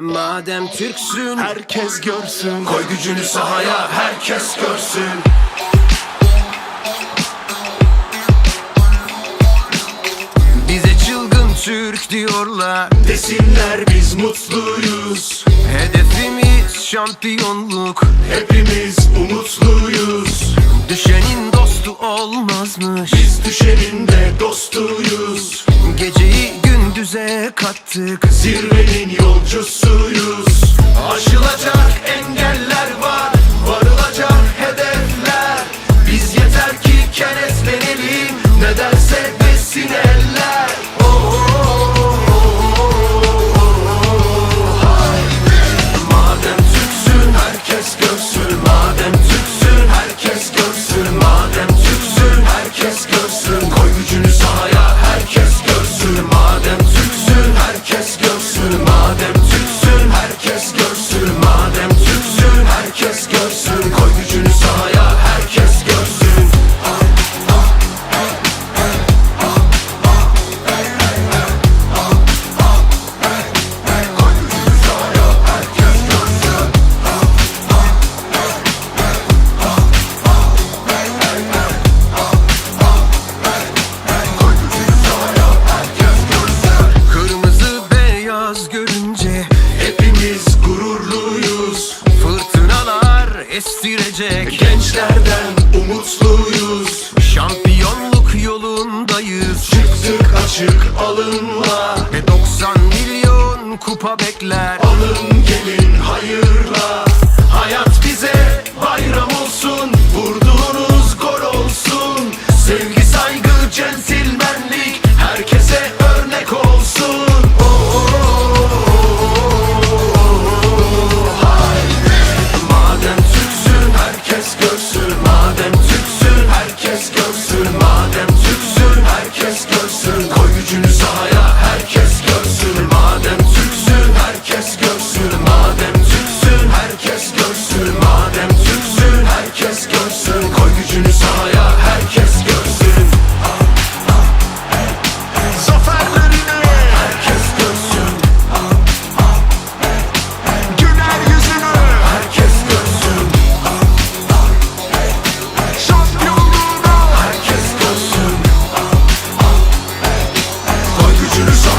Madem Türksün Herkes görsün. Koy gücünü sahaya herkes görsün. Bize çılgın Türk diyorlar. Desinler biz mutluyuz. Hedefimiz şampiyonluk. Hepimiz umutluyuz. Düşenin dostu olmazmış. Biz düşenin de dostuyuz. Geceyi gündüze kattık. Zirvenin yolcusuyuz. Aşılacak engeller estirecek. Gençlerden umutluyuz. Şampiyonluk yolundayız. Çıktık açık alınla Ve 90 milyon kupa bekler. Alın gelin hayırla Sisters